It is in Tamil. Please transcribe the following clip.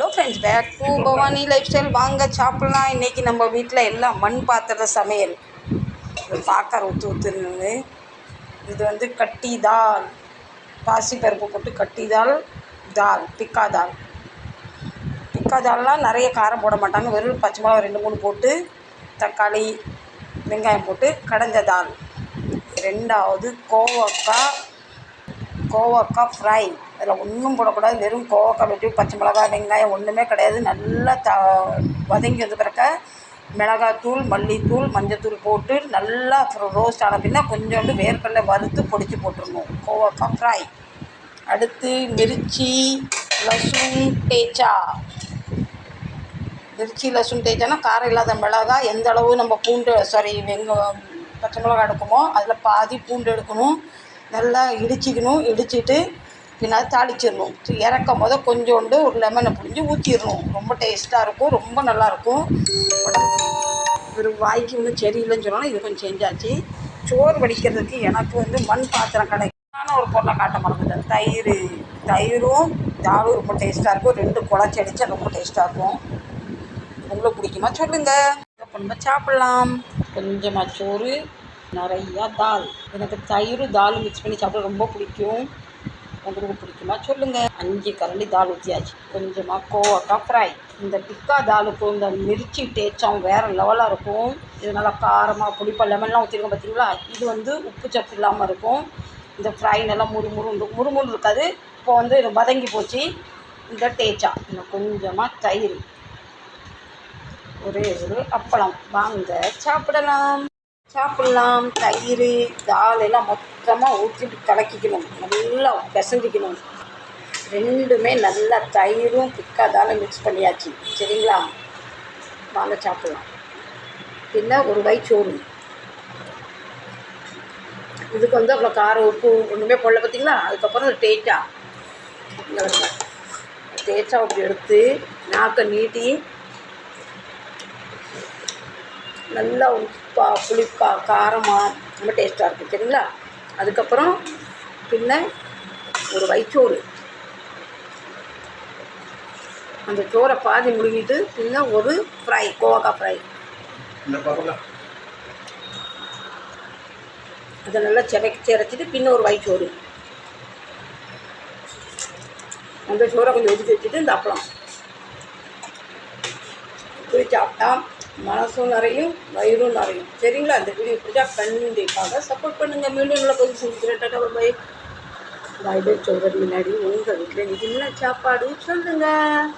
Hello friends back to Bhavani lifestyle வாங்க சாப்பிட்லாம். இன்றைக்கி நம்ம வீட்டில் எல்லாம் மண் பாத்திர சமையல். இது பார்க்க ஊற்று ஊற்றுன்னு இது வந்து கட்டி தால். பாசிப்பருப்பு போட்டு கட்டி தால் தால் பிக்கா தால். பிக்கா தால்லாம் நிறைய காரம் போட மாட்டாங்க. வெறும் பச்சை மிளகா ரெண்டு மூணு போட்டு தக்காளி வெங்காயம் போட்டு கடைஞ்ச தால். ரெண்டாவது கோவக்காய் கோவக்காய் ஃப்ரை அதில் ஒன்றும் போடக்கூடாது. வெறும் கோவக்காய் வெட்டி பச்சை மிளகாய் வெங்காயம் ஒன்றுமே கிடையாது. நல்லா த வதங்கி வந்து பிறக்க மிளகாத்தூள் மல்லித்தூள் மஞ்சத்தூள் போட்டு நல்லா அப்புறம் ரோஸ்ட் ஆன பின்ன கொஞ்சோண்டு வேர்க்கடலை வறுத்து பொடிச்சு போட்டுருணும் கோவக்காய் ஃப்ரை அடுத்து மிர்ச்சி லசுன் தேச்சா மிர்ச்சி லசுன் தேய்ச்சானா காரம் இல்லாத மிளகாய் எந்த அளவு நம்ம பூண்டு சாரி வெங்க பச்சை மிளகாய் எடுக்குமோ அதில் பாதி பூண்டு எடுக்கணும். நல்லா இடிச்சிக்கணும் இடிச்சிட்டு பின்னாடி தாளிச்சிடணும். இறக்கும் போது கொஞ்சோண்டு ஒரு லெமனை புழிஞ்சு ஊற்றிடணும் ரொம்ப டேஸ்ட்டாக இருக்கும் ரொம்ப நல்லாயிருக்கும் ஒரு வாய்க்கு இன்னும் சரியில்லைன்னு சொன்னாலும் இது கொஞ்சம் செஞ்சாச்சு சோறு வடிக்கிறதுக்கு எனக்கு வந்து மண் பாத்திரம் கிடைக்கான ஒரு பொருளை காட்ட மறந்துட்டேன். தயிர் தயிரும் தாலும் ரொம்ப டேஸ்ட்டாக இருக்கும். ரெண்டு குழச்சி அடித்தா ரொம்ப டேஸ்ட்டாக இருக்கும். உங்களுக்கு பிடிக்குமா சொல்லுங்கள் இப்போ நம்ம சாப்பிட்லாம். கொஞ்சமாக சோறு நிறையா தால். எனக்கு தயிர் தால் மிக்ஸ் பண்ணி சாப்பிட ரொம்ப பிடிக்கும். உங்களுக்கு பிடிக்குமா? சொல்லுங்கள் அஞ்சு கரண்டி தால் ஊற்றியாச்சு கொஞ்சமாக கோவக்காய் ஃப்ரை இந்த டிக்கா தாலுக்கும் இந்த மிர்ச்சி டேச்சம் வேறு லெவலாக இருக்கும். இது நல்லா காரமாக புளிப்பா லெமன்லாம் ஊற்றிருக்கோம் பார்த்தீங்களா இது வந்து உப்பு சப்பு இல்லாமல் இருக்கும். இந்த ஃப்ரை நல்லா முறுமுறு முறுமுறு இருக்காது. இப்போ வந்து இது வதங்கி போச்சு. இந்த டேச்சா இன்னும் கொஞ்சமாக தயிர். ஒரே ஒரு அப்பளம். வாங்க சாப்பிடலாம். சாப்பிட்லாம் தயிர் தால் எல்லாம் மொத்தமாக ஊற்றிட்டு கலக்கிக்கணும். நல்லா பிசஞ்சிக்கணும். ரெண்டுமே நல்லா தயிரும் பிக்கா தாலும் மிக்ஸ் பண்ணியாச்சு. சரிங்களா? வாங்க சாப்பிட்லாம். பின்ன ஒரு வயிச்சோறு இதுக்கு வந்து அவ்வளோ காரம் உப்பு ஒன்றுமே போடல பார்த்தீங்களா அதுக்கப்புறம் டேட்டா தேய்ச்சா அப்படி எடுத்து நாக்கை நீட்டி நல்லா உப்பா புளிப்பா காரமாக ரொம்ப டேஸ்ட்டாக இருக்கும் சரிங்களா? அதுக்கப்புறம் பின்ன ஒரு வயிச்சோறு அந்த சோறை பாதி முழுங்கிட்டு பின்ன ஒரு ஃப்ரை கோவக்காய் ஃப்ரை அதை நல்லா செவைக்கு சிரைச்சிட்டு பின்ன ஒரு வயிச்சோறு அந்த சோறை கொஞ்சம் ஒதுக்கி வச்சுட்டு இந்த அப்பளம். இப்படி சாப்பிட்டா மனசும் நிறையும் வயிறும் நிறையும். சரிங்களா? அந்த வீடியோ பிடிச்சா கண்டிப்பாக சப்போர்ட் பண்ணுங்கள் மீண்டும் உள்ள கொஞ்சம் செஞ்சுக்கிறேன் பை பாய் பை சொல்கிறது முன்னாடி உங்கள் வீட்டில் நிஜம்னா சாப்பாடு? சொல்லுங்கள்